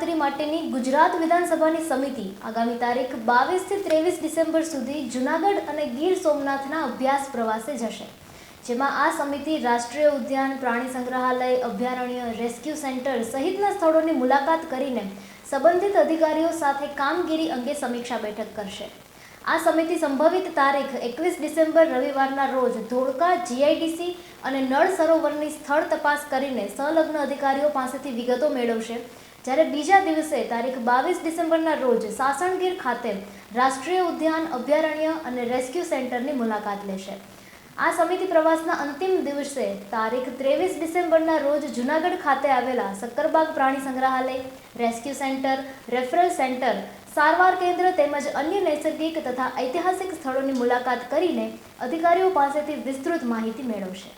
શિવરાત્રી માટેની ગુજરાત વિધાનસભાની સમિતિ આગામી તારીખ બાવીસથી ત્રેવીસ ડિસેમ્બર સુધી જૂનાગઢ અને ગીર સોમનાથના અભ્યાસ પ્રવાસે જશે, જેમાં આ સમિતિ રાષ્ટ્રીય ઉદ્યાન, પ્રાણી સંગ્રહાલય, અભયારણ્ય, રેસ્ક્યુ સેન્ટર સહિતના સ્થળોની મુલાકાત કરીને સંબંધિત અધિકારીઓ સાથે કામગીરી અંગે સમીક્ષા બેઠક કરશે. આ સમિતિ સંભવિત તારીખ એકવીસ ડિસેમ્બર રવિવારના રોજ ધોળકા જીઆઈડીસી અને નળ સરોવરની સ્થળ તપાસ કરીને સંલગ્ન અધિકારીઓ પાસેથી વિગતો મેળવશે જ્યારે બીજા દિવસે તારીખ બાવીસ ડિસેમ્બરના રોજ સાસણગીર ખાતે રાષ્ટ્રીય ઉદ્યાન અભયારણ્ય અને રેસ્ક્યુ સેન્ટરની મુલાકાત લેશે. આ સમિતિ પ્રવાસના અંતિમ દિવસે તારીખ ત્રેવીસ ડિસેમ્બરના રોજ જૂનાગઢ ખાતે આવેલા સક્કરબાગ પ્રાણી સંગ્રહાલય, રેસ્ક્યુ સેન્ટર, રેફરલ સેન્ટર, સારવાર કેન્દ્ર તેમજ અન્ય નૈસર્ગિક તથા ઐતિહાસિક સ્થળોની મુલાકાત કરીને અધિકારીઓ પાસેથી વિસ્તૃત માહિતી મેળવશે.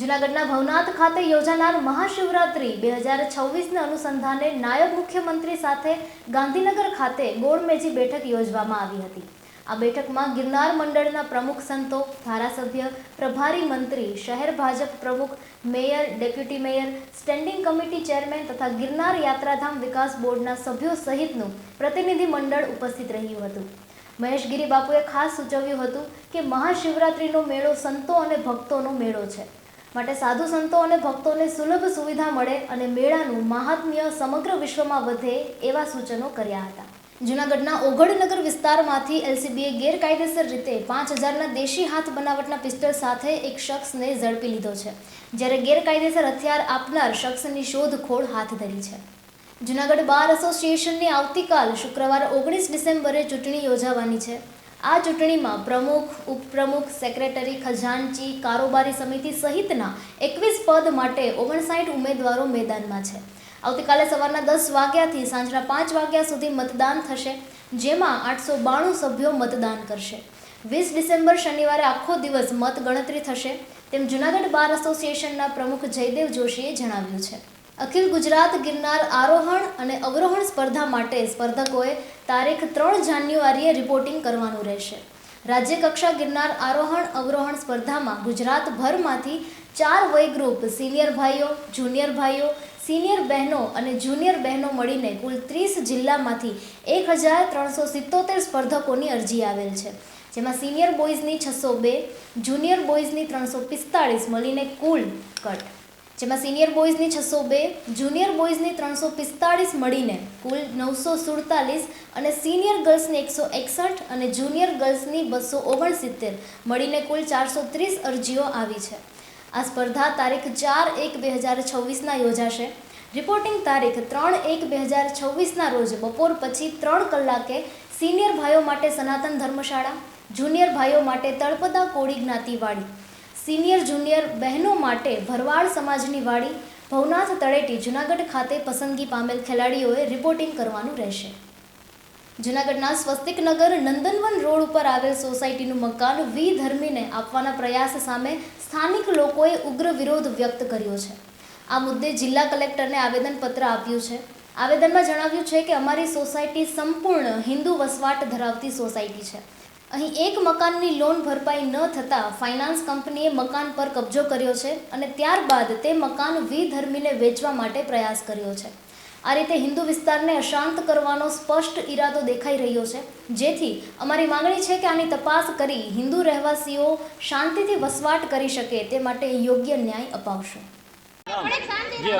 જૂનાગઢના ભવનાથ ખાતે યોજાનાર મહાશિવરાત્રિ બે હજાર છવ્વીસના અનુસંધાને નાયબ મુખ્યમંત્રી સાથે ગાંધીનગર ખાતે ગોળમેજી બેઠક યોજવામાં આવી હતી. આ બેઠકમાં ગિરનાર મંડળના પ્રમુખ સંતો, ધારાસભ્ય, પ્રભારી મંત્રી, શહેર ભાજપ પ્રમુખ, mayor, deputy mayor, standing committee chairman તથા ગિરનાર યાત્રાધામ વિકાસ બોર્ડના સભ્યો સહિતનું પ્રતિનિધિ મંડળ ઉપસ્થિત રહ્યું હતું. મહેશગીરી બાપુએ ખાસ સૂચવ્યું હતું કે મહાશિવરાત્રિનો મેળો સંતો અને ભક્તોનો મેળો છે. માટે સાધુ સંતો અને ભક્તોને સુલભ સુવિધા મળે અને મેળાનું મહાત્મ્ય સમગ્ર વિશ્વમાં વધે એવા સૂચનો કર્યા હતા. જૂનાગઢના ઓગળનગર વિસ્તારમાંથી એલસીબીએ ગેરકાયદેસર રીતે પાંચ હજારના દેશી હાથ બનાવટના પિસ્તોલ સાથે એક શખ્સને ઝડપી લીધો છે. જ્યારે ગેરકાયદેસર હથિયાર આપનાર શખ્સની શોધખોળ હાથ ધરી છે. જૂનાગઢ બાર એસોસિએશનની આવતીકાલ શુક્રવાર ઓગણીસ ડિસેમ્બરે ચૂંટણી યોજાવાની છે. આ ચૂંટણીમાં પ્રમુખ, ઉપપ્રમુખ, સેક્રેટરી, ખજાનચી, કારોબારી સમિતિ સહિતના એકવીસ પદ માટે ઓગણસાઠ ઉમેદવારો મેદાનમાં છે. આવતીકાલે સવારના દસ વાગ્યાથી સાંજના પાંચ વાગ્યા સુધી મતદાન થશે, જેમાં આઠસો બાણું સભ્યો મતદાન કરશે. વીસ ડિસેમ્બર શનિવારે આખો દિવસ મતગણતરી થશે, તેમ જૂનાગઢ બાર એસોસિએશનના પ્રમુખ જયદેવ જોશીએ જણાવ્યું છે. અખિલ ગુજરાત ગિરનાર આરોહણ અને અવરોહણ સ્પર્ધા માટે સ્પર્ધકોએ તારીખ ત્રણ જાન્યુઆરીએ રિપોર્ટિંગ કરવાનું રહેશે. રાજ્યકક્ષા ગિરનાર આરોહણ અવરોહણ સ્પર્ધામાં ગુજરાતભરમાંથી ચાર વય ગ્રુપ સિનિયર ભાઈઓ, જુનિયર ભાઈઓ, સિનિયર બહેનો અને જુનિયર બહેનો મળીને કુલ ત્રીસ જિલ્લામાંથી એક હજાર ત્રણસો સિત્તોતેર સ્પર્ધકોની અરજી આવેલ છે. જેમાં સિનિયર બોયઝની છસો બે, જુનિયર બોયઝની ત્રણસો પિસ્તાળીસ મળીને કુલ કટ. જેમાં સિનિયર બોયઝની છસો બે જુનિયર બોયઝની ત્રણસો પિસ્તાળીસ મળીને કુલ નવસો સુડતાલીસ અને સિનિયર ગર્લ્સની એકસો એકસઠ અને જુનિયર ગર્લ્સની બસો ઓગણસિત્તેર મળીને કુલ ચારસો ત્રીસ અરજીઓ આવી છે. આ સ્પર્ધા તારીખ ચાર એક બે હજાર છવ્વીસના યોજાશે. રિપોર્ટિંગ તારીખ ત્રણ એક બે હજાર છવ્વીસના રોજ બપોર પછી ત્રણ કલાકે સિનિયર ભાઈઓ માટે સનાતન ધર્મશાળા જુનિયર ભાઈઓ માટે તળપદા કોળી જ્ઞાતિવાળી સિનિયર જુનિયર બહેનો માટે ભરવાડ સમાજની વાડી ભવનાથ તળેટી જુનાગઢ ખાતે પસંદગી પામેલ ખેલાડીઓએ રિપોર્ટિંગ કરવાનું રહેશે. જુનાગઢના સ્વસ્તિકનગર નંદનવન રોડ ઉપર આવેલ સોસાયટીનું મકાન વી ધર્મીને આપવાના પ્રયાસ સામે સ્થાનિક લોકોએ ઉગ્ર વિરોધ વ્યક્ત કર્યો છે. આ મુદ્દે જિલ્લા કલેક્ટરને આવેદનપત્ર આપ્યું છે. આવેદનમાં જણાવ્યું છે કે અમારી સોસાયટી સંપૂર્ણ હિન્દુ વસવાટ ધરાવતી સોસાયટી છે. અહીં એક મકાનની લોન ભરપાઈ ન થતાં ફાઇનાન્સ કંપનીએ મકાન પર કબજો કર્યો છે અને ત્યારબાદ તે મકાન વિધર્મીને વેચવા માટે પ્રયાસ કર્યો છે. આ રીતે હિન્દુ વિસ્તારને અશાંત કરવાનો સ્પષ્ટ ઈરાદો દેખાઈ રહ્યો છે. જેથી અમારી માંગણી છે કે આની તપાસ કરી હિન્દુ રહેવાસીઓ શાંતિથી વસવાટ કરી શકે તે માટે યોગ્ય ન્યાય અપાવશું.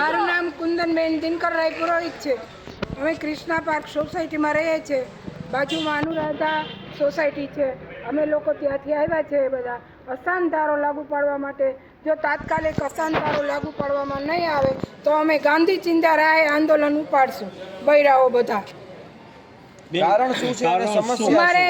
મારું નામ કુંદનબેન દિનકરરાય પુરોહિત છે. અમે ક્રિષ્ના પાર્ક સોસાયટીમાં રહીએ છીએ. બાજુમાં અનુરાધા સોસાયટી છે. અમે લોકો ત્યાંથી આવ્યા છે એ બધા. અસાનધારો લાગુ પાડવા માટે. જો તાત્કાલિક અસાનધારો લાગુ પાડવામાં નહીં આવે તો અમે ગાંધી ચિંતા રાય આંદોલન ઉપાડશું. બૈરાઓ બધા. કારણ શું છે? અમારે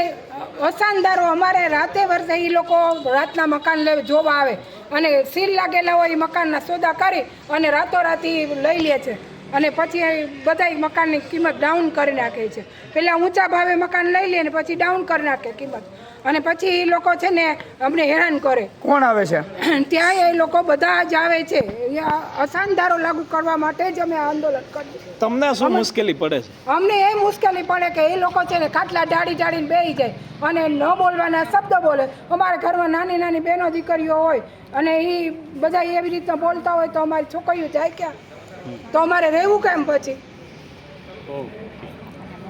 અસાનદારો અમારે રાતે વર્ષે એ લોકો રાતના મકાન લે જોવા આવે. અને સીલ લાગેલા હોય એ મકાનના સોદા કરી અને રાતોરાતી લઈ લે છે. અને પછી બધા મકાનની કિંમત ડાઉન કરી નાખે છે. પહેલાં ઊંચા ભાવે મકાન લઈ લે ને પછી ડાઉન કરી નાખે કિંમત. અને પછી એ લોકો છે ને અમને હેરાન કરે. કોણ આવે છે? ત્યાં એ લોકો બધા જ આવે છે. અસાનધારો લાગુ કરવા માટે જ અમે આંદોલન કરીએ તમને શું મુશ્કેલી પડે છે? અમને એ મુશ્કેલી પડે કે એ લોકો છે ને ખાટલા ડાળી ડાળીને બેસી જાય અને ન બોલવાના શબ્દ બોલે. અમારા ઘરમાં નાની નાની બહેનો દીકરીઓ હોય અને એ બધા એવી રીતના બોલતા હોય તો અમારી છોકરીઓ જાય ક્યાં? તો અમારે રહેવું કેમ પછી?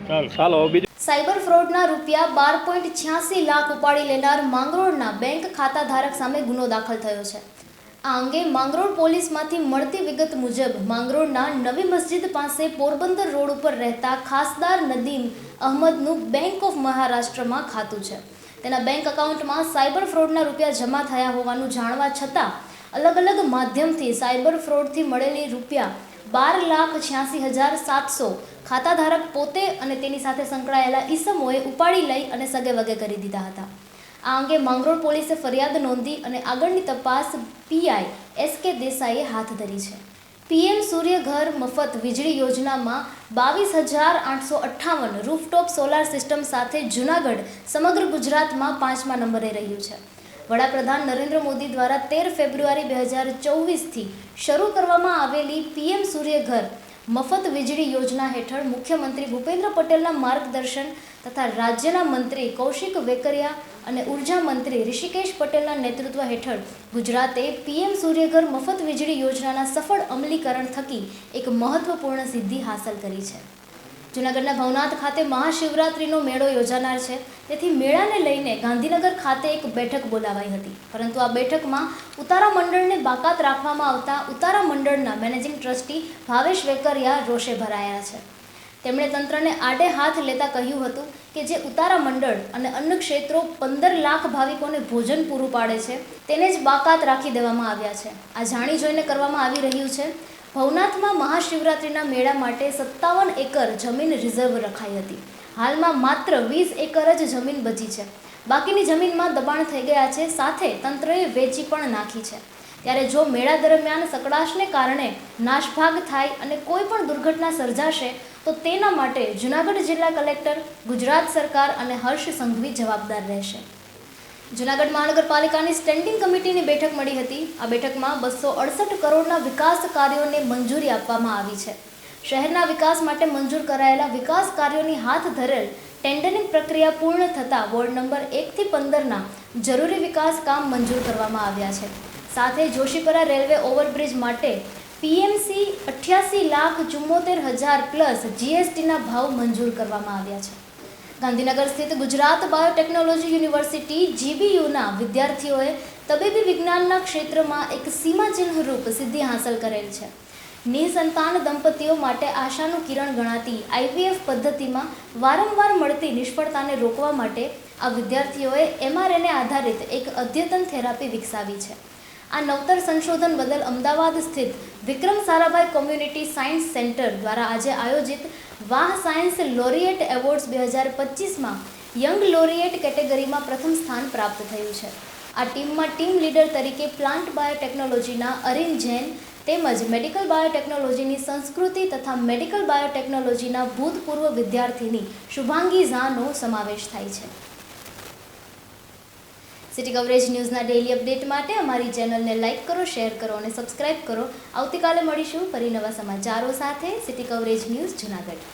ચાલો ચાલો બીજું. સાયબર ફ્રોડના રૂપિયા બાર પોઈન્ટ છ્યાસી લાખ ઉપાડી લેનાર માંગરોળના બેંક ખાતાધારક સામે ગુનો દાખલ થયો છે. આ અંગે માંગરોળ પોલીસમાંથી મળતી વિગત મુજબ માંગરોળના નવી મસ્જિદ પાસે પોરબંદર રોડ ઉપર રહેતા ખાસદાર નદીમ અહમદનું બેંક ઓફ મહારાષ્ટ્રમાં ખાતું છે. તેના બેંક એકાઉન્ટમાં સાયબર ફ્રોડના રૂપિયા જમા થયા હોવાનું જાણવા છતાં અલગ અલગ માધ્યમથી સાયબર ફ્રોડથી મળેલી રૂપિયા બાર લાખ છ્યાસી હજાર સાતસો ખાતાધારક પોતે અને તેની સાથે સંકળાયેલા ઈસમોએ ઉપાડી લઈ અને સગે વગે કરી દીધા હતા. આ અંગે માંગરોળ પોલીસે ફરિયાદ નોંધી અને આગળની તપાસ પીઆઈ એસ કે દેસાઈએ હાથ ધરી છે. પીએમ સૂર્યઘર મફત વીજળી યોજનામાં બાવીસ હજાર આઠસો અઠ્ઠાવન રૂફટોપ સોલાર સિસ્ટમ સાથે જૂનાગઢ સમગ્ર ગુજરાતમાં પાંચમા નંબરે રહ્યું છે. વડાપ્રધાન નરેન્દ્ર મોદી દ્વારા તેર ફેબ્રુઆરી બે હજાર ચોવીસથી શરૂ કરવામાં આવેલી પીએમ સૂર્યઘર મફત વીજળી યોજના હેઠળ મુખ્યમંત્રી ભૂપેન્દ્ર પટેલના માર્ગદર્શન તથા રાજ્યના મંત્રી કૌશિક વેકરિયા અને ઊર્જા મંત્રી ઋષિકેશ પટેલના નેતૃત્વ હેઠળ ગુજરાતે પીએમ સૂર્યઘર મફત વીજળી યોજનાના સફળ અમલીકરણ થકી એક મહત્વપૂર્ણ સિદ્ધિ હાંસલ કરી છે. જૂનાગઢના ભવનાથ ખાતે મહાશિવરાત્રિનો મેળો યોજાનાર છે. તેથી મેળાને લઈને ગાંધીનગર ખાતે એક બેઠક બોલાવાઈ હતી. પરંતુ આ બેઠકમાં ઉતારા મંડળને બાકાત રાખવામાં આવતા ઉતારા મંડળના મેનેજિંગ ટ્રસ્ટી ભાવેશ વેકરિયા રોષે ભરાયા છે. તેમણે તંત્રને આડે હાથ લેતા કહ્યું હતું કે જે ઉતારા મંડળ અને અન્ન ક્ષેત્રો પંદર લાખ ભાવિકોને ભોજન પૂરું પાડે છે, તેને જ બાકાત રાખી દેવામાં આવ્યા છે. આ જાણી જોઈને કરવામાં આવી રહ્યું છે, ભવનાથમાં મહાશિવરાત્રિના મેળા માટે સત્તાવન એકર જમીન રિઝર્વ રખાઈ હતી. હાલમાં માત્ર વીસ એકર જ જમીન બચી છે. બાકીની જમીનમાં દબાણ થઈ ગયા છે, સાથે તંત્રએ વેચી પણ નાખી છે. ત્યારે જો મેળા દરમિયાન સકડાશને કારણે નાશભાગ થાય અને કોઈ પણ દુર્ઘટના સર્જાશે, તો તેના માટે જૂનાગઢ જિલ્લા કલેક્ટર, ગુજરાત સરકાર અને હર્ષ સંઘવી જવાબદાર રહેશે. જૂનાગઢ મહાનગરપાલિકાની સ્ટેન્ડિંગ કમિટીની બેઠક મળી હતી. આ બેઠકમાં બસો અડસઠ કરોડના વિકાસ કાર્યોને મંજૂરી આપવામાં આવી છે. શહેરના વિકાસ માટે મંજૂર કરાયેલા વિકાસ કાર્યોની હાથ ધરેલ ટેન્ડરિંગ પ્રક્રિયા પૂર્ણ થતાં વોર્ડ નંબર એકથી પંદરના જરૂરી વિકાસ કામ મંજૂર કરવામાં આવ્યા છે. સાથે જોશીપરા રેલવે ઓવરબ્રિજ માટે પીએમસી અઠ્યાસી લાખ ચુમ્મોતેર હજાર પ્લસ જીએસટીના ભાવ મંજૂર કરવામાં આવ્યા છે. ગાંધીનગર સ્થિત ગુજરાત બાયોટેકનોલોજી યુનિવર્સિટી જીબીયુના વિદ્યાર્થીઓએ તબીબી વિજ્ઞાનના ક્ષેત્રમાં એક સીમાચિહ્નરૂપ સિદ્ધિ હાંસલ કરેલ છે. નિસંતાન દંપતીઓ માટે આશાનું કિરણ ગણાતી આઈવીએફ પદ્ધતિમાં વારંવાર મળતી નિષ્ફળતાને રોકવા માટે આ વિદ્યાર્થીઓએ એમઆરએને આધારિત એક અદ્યતન થેરાપી વિકસાવી છે. આ નવતર સંશોધન બદલ અમદાવાદ સ્થિત Vikram Sarabhai community science centre દ્વારા આજે આયોજિત વાહ સાયન્સ લોરિએટ એવોર્ડ્સ બે હજાર પચીસમાં યંગ લોરિએટ કેટેગરીમાં પ્રથમ સ્થાન પ્રાપ્ત થયું છે. આ ટીમમાં ટીમ લીડર તરીકે પ્લાન્ટ બાયોટેકનોલોજીના અરિન જૈન તેમજ મેડિકલ બાયોટેકનોલોજીની સંસ્કૃતિ તથા મેડિકલ બાયોટેકનોલોજીના ભૂતપૂર્વ વિદ્યાર્થીની શુભાંગી ઝાનો સમાવેશ થાય છે. સિટી કવરેજ ન્યૂઝના ડેઇલી અપડેટ માટે અમારી ચેનલને લાઇક કરો શેર કરો અને સબસ્ક્રાઇબ કરો. આવતીકાલે મળીશું ફરી નવા સમાચારો સાથે. City coverage news Junagadh.